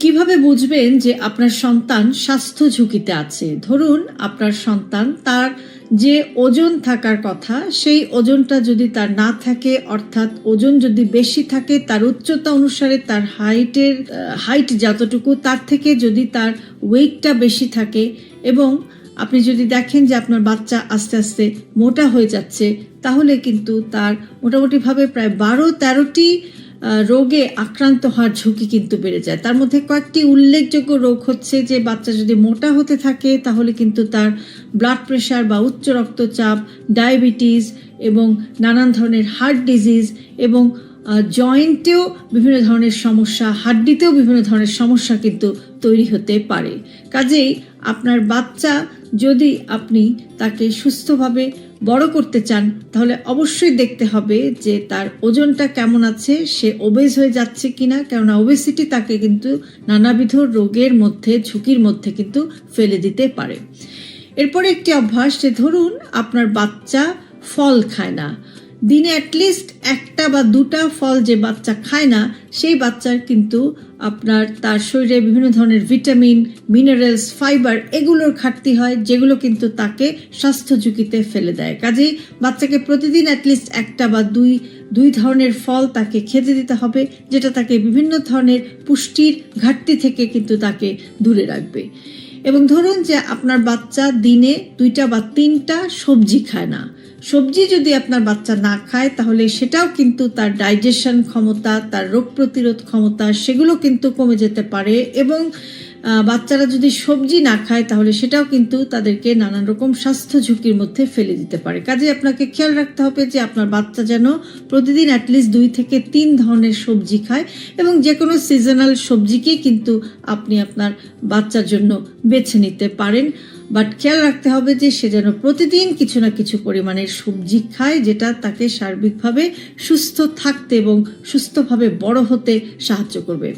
কীভাবে বুঝবেন যে আপনার সন্তান স্বাস্থ্য ঝুঁকিতে আছে? ধরুন, আপনার সন্তান তার যে ওজন থাকার কথা, সেই ওজনটা যদি তার না থাকে, অর্থাৎ ওজন যদি বেশি থাকে, তার উচ্চতা অনুসারে তার হাইটের হাইট যতটুকু, তার থেকে যদি তার ওয়েটটা বেশি থাকে এবং আপনি যদি দেখেন যে আপনার বাচ্চা আস্তে আস্তে মোটা হয়ে যাচ্ছে, তাহলে কিন্তু তার মোটামুটিভাবে প্রায় বারো তেরোটি রোগে আক্রান্ত হওয়ার ঝুঁকি কিন্তু বেড়ে যায়। তার মধ্যে কয়েকটি উল্লেখযোগ্য রোগ হচ্ছে যে, বাচ্চা যদি মোটা হতে থাকে, তাহলে কিন্তু তার ব্লাড প্রেশার বা উচ্চ রক্তচাপ ডায়াবেটিস এবং নানান ধরনের হার্ট ডিজিজ এবং জয়েন্টেও বিভিন্ন ধরনের সমস্যা, হাড্ডিতেও বিভিন্ন ধরনের সমস্যা কিন্তু তৈরি হতে পারে। কাজেই আপনার বাচ্চা যদি আপনি তাকে সুস্থভাবে বড় করতে চান, তাহলে অবশ্যই দেখতে হবে যে তার ওজনটা কেমন আছে, সে ওবেজ হয়ে যাচ্ছে কিনা, কেননা ওবেসিটি তাকে কিন্তু নানাবিধ রোগের মধ্যে, ঝুঁকির মধ্যে কিন্তু ফেলে দিতে পারে। এরপরে একটি অভ্যাস যে ধরুন আপনার বাচ্চা ফল খায় না দিনে অ্যাটলিস্ট একটা বা দুটা ফল যে বাচ্চা খায় না, সেই বাচ্চার কিন্তু আপনার তার শরীরে বিভিন্ন ধরনের ভিটামিন মিনারেলস ফাইবার এগুলোর ঘাটতি হয়, যেগুলো কিন্তু তাকে স্বাস্থ্য ঝুঁকিতে ফেলে দেয়। কাজেই বাচ্চাকে প্রতিদিন অ্যাটলিস্ট একটা বা দুই দুই ধরনের ফল তাকে খেতে দিতে হবে, যেটা তাকে বিভিন্ন ধরনের পুষ্টির ঘাটতি থেকে কিন্তু তাকে দূরে রাখবে। এবং ধরুন যে আপনার বাচ্চা দিনে দুইটা বা তিনটা সবজি খায় না সবজি যদি আপনার বাচ্চা না খায়, তাহলে সেটাও কিন্তু তার ডাইজেশন ক্ষমতা, তার রোগ প্রতিরোধ ক্ষমতা, সেগুলো কিন্তু কমে যেতে পারে এবং বাচ্চারা যদি সবজি না খায়, তাহলে সেটাও কিন্তু তাদেরকে নানান রকম স্বাস্থ্য ঝুঁকির মধ্যে ফেলে দিতে পারে। কাজে আপনাকে খেয়াল রাখতে হবে যে আপনার বাচ্চা যেন প্রতিদিন অ্যাটলিস্ট দুই থেকে তিন ধরনের সবজি খায় এবং যে কোনো সিজনাল সবজিকেই কিন্তু আপনি আপনার বাচ্চার জন্য বেছে নিতে পারেন। বাট খেয়াল রাখতে হবে যে সে যেন প্রতিদিন কিছু না কিছু পরিমাণের সবজি খায়, যেটা তাকে সার্বিকভাবে সুস্থ থাকতে এবং সুস্থভাবে বড় হতে সাহায্য করবে।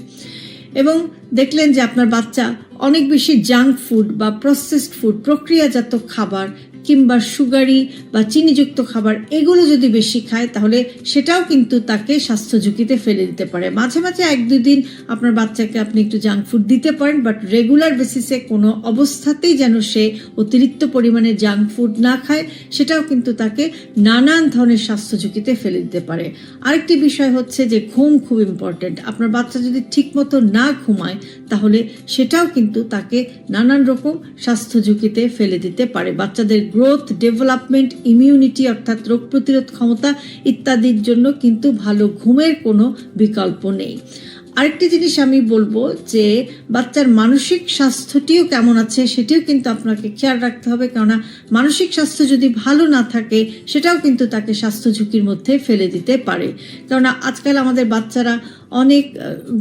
এবং দেখলেন যে আপনার বাচ্চা অনেক বেশি জাঙ্ক ফুড বা প্রসেসড ফুড প্রক্রিয়াজাত খাবার কিংবা সুগারি বা চিনিযুক্ত খাবার, এগুলো যদি বেশি খায়, তাহলে সেটাও কিন্তু তাকে স্বাস্থ্য ঝুঁকিতে ফেলে দিতে পারে। মাঝে মাঝে এক দুই দিন আপনার বাচ্চাকে আপনি একটু জাঙ্ক ফুড দিতে পারেন, বাট রেগুলার বেসিসে কোনো অবস্থাতেই যেন সে অতিরিক্ত পরিমাণে জাঙ্ক ফুড না খায়, সেটাও কিন্তু তাকে নানান ধরনের স্বাস্থ্য ঝুঁকিতে ফেলে দিতে পারে। আরেকটি বিষয় হচ্ছে যে ঘুম খুব ইম্পর্টেন্ট আপনার বাচ্চা যদি ঠিকমতো না ঘুমায়, তাহলে সেটাও কিন্তু তাকে নানান রকম স্বাস্থ্য ঝুঁকিতে ফেলে দিতে পারে। বাচ্চাদের গ্রোথ ডেভেলপমেন্ট ইমিউনিটি অর্থাৎ রোগ প্রতিরোধ ক্ষমতা ইত্যাদির জন্য কিন্তু ভালো ঘুমের কোনো বিকল্প নেই। আরেকটি জিনিস আমি বলব যে বাচ্চার মানসিক স্বাস্থ্যটিও কেমন আছে সেটিও কিন্তু আপনাকে খেয়াল রাখতে হবে। কেননা মানসিক স্বাস্থ্য যদি ভালো না থাকে, সেটাও কিন্তু তাকে স্বাস্থ্য ঝুঁকির মধ্যে ফেলে দিতে পারে। কেননা আজকাল আমাদের বাচ্চারা অনেক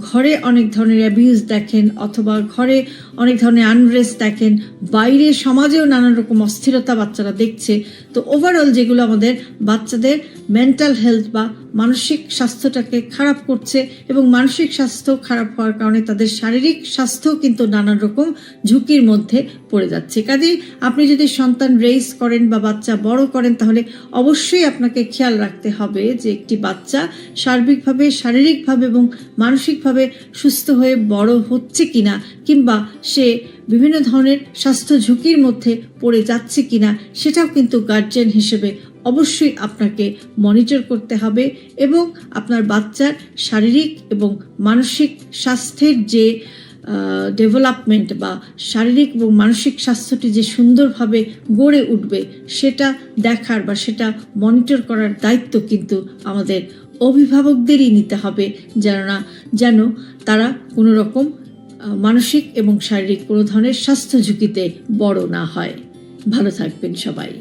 ঘরে অনেক ধরনের অ্যাবিউজ দেখেন অথবা ঘরে অনেক ধরনের আনরেস্ট দেখেন। বাইরে সমাজেও নানান রকম অস্থিরতা বাচ্চারা দেখছে। তো ওভারঅল যেগুলো আমাদের বাচ্চাদের মেন্টাল হেলথ বা মানসিক স্বাস্থ্যটাকে খারাপ করছে এবং মানসিক স্বাস্থ্য খারাপ হওয়ার কারণে তাদের শারীরিক স্বাস্থ্য কিন্তু নানান রকম ঝুঁকির মধ্যে পড়ে যাচ্ছে। কাজেই আপনি যদি সন্তান রেইস করেন বা বাচ্চা বড় করেন, তাহলে অবশ্যই আপনাকে খেয়াল রাখতে হবে যে একটি বাচ্চা সার্বিকভাবে, শারীরিকভাবে এবং মানসিকভাবে সুস্থ হয়ে বড় হচ্ছে কিনা কিংবা সে বিভিন্ন ধরনের স্বাস্থ্য ঝুঁকির মধ্যে পড়ে যাচ্ছে কিনা সেটাও কিন্তু গার্জেন হিসেবে অবশ্যই আপনাকে মনিটর করতে হবে এবং আপনার বাচ্চার শারীরিক এবং মানসিক স্বাস্থ্যের যে ডেভেলপমেন্ট বা শারীরিক এবং মানসিক স্বাস্থ্যটি যে সুন্দরভাবে গড়ে উঠবে, সেটা দেখার বা সেটা মনিটর করার দায়িত্ব কিন্তু আমাদের অভিভাবকদেরই নিতে হবে। যেন না যেন তারা কোনো রকম মানসিক এবং শারীরিক কোনো ধরনের স্বাস্থ্য ঝুঁকিতে বড় না হয়। ভালো থাকবেন সবাই।